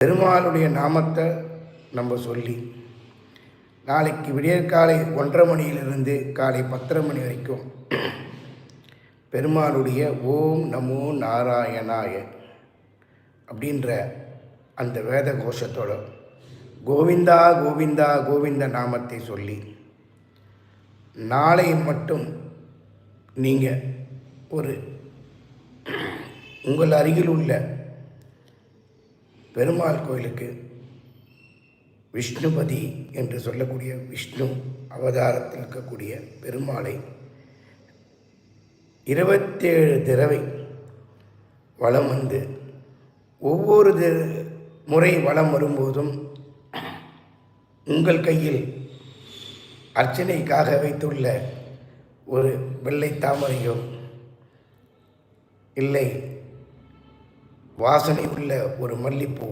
பெருமாளுடைய நாமத்தை நம்ம சொல்லி நாளைக்கு விடியற்காலை ஒன்றரை மணியிலிருந்து காலை பத்தரை மணி வரைக்கும் பெருமாளுடைய ஓம் நமோ நாராயணாய அப்படின்ற அந்த வேத கோஷத்தோட கோவிந்தா கோவிந்தா கோவிந்த நாமத்தை சொல்லி நாளை மட்டும் நீங்கள் ஒரு உங்கள் அருகில் உள்ள பெருமாள் கோயிலுக்கு விஷ்ணுபதி என்று சொல்லக்கூடிய விஷ்ணு அவதாரத்தில் இருக்கக்கூடிய பெருமாளை இருபத்தேழு தடவை வலம் வந்து ஒவ்வொரு முறை வலம் வரும்போதும் உங்கள் கையில் அர்ச்சனைக்காக வைத்துள்ள ஒரு வெள்ளை தாமரையோ இல்லை வாசனை உள்ள ஒரு மல்லிப்பூ.